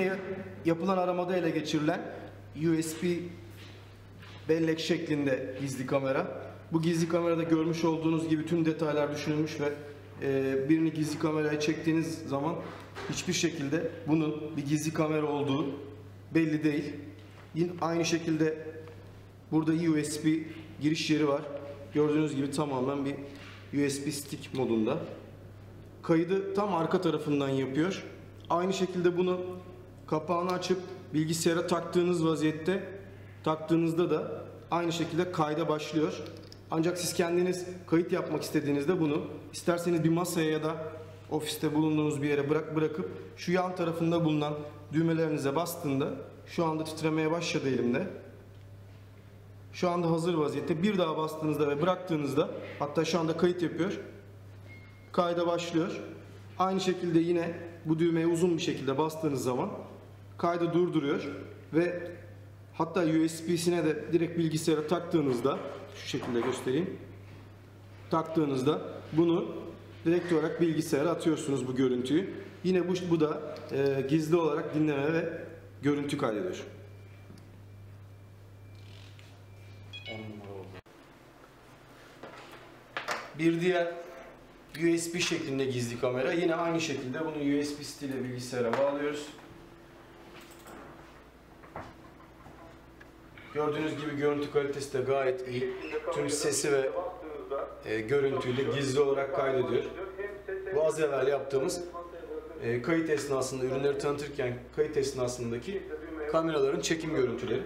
Yine yapılan aramada ele geçirilen USB bellek şeklinde gizli kamera. Bu gizli kamerada görmüş olduğunuz gibi tüm detaylar düşünülmüş ve e, birini gizli kameraya çektiğiniz zaman hiçbir şekilde bunun bir gizli kamera olduğu belli değil. Yine aynı şekilde burada USB giriş yeri var. Gördüğünüz gibi tamamen bir USB stick modunda. Kaydı tam arka tarafından yapıyor. Aynı şekilde bunu kapağını açıp bilgisayara taktığınız vaziyette taktığınızda da aynı şekilde kayda başlıyor. Ancak siz kendiniz kayıt yapmak istediğinizde bunu isterseniz bir masaya ya da ofiste bulunduğunuz bir yere bırak bırakıp şu yan tarafında bulunan düğmelerinize bastığında şu anda titremeye başladı elimde. Şu anda hazır vaziyette. Bir daha bastığınızda ve bıraktığınızda hatta şu anda kayıt yapıyor. Kayda başlıyor. Aynı şekilde yine bu düğmeye uzun bir şekilde bastığınız zaman kaydı durduruyor ve hatta USB'sine de direkt bilgisayara taktığınızda şu şekilde göstereyim. Taktığınızda bunu direkt olarak bilgisayara atıyorsunuz bu görüntüyü. Yine bu, bu da e, gizli olarak dinleme ve görüntü kaydediyor. Bir diğer USB şeklinde gizli kamera. Yine aynı şekilde bunu USB stick ile bilgisayara bağlıyoruz. Gördüğünüz gibi görüntü kalitesi de gayet iyi. Tüm sesi ve e, görüntüyü gizli olarak kaydediyor. Bu az evvel yaptığımız e, kayıt esnasında, ürünleri tanıtırken kayıt esnasındaki kameraların çekim görüntüleri.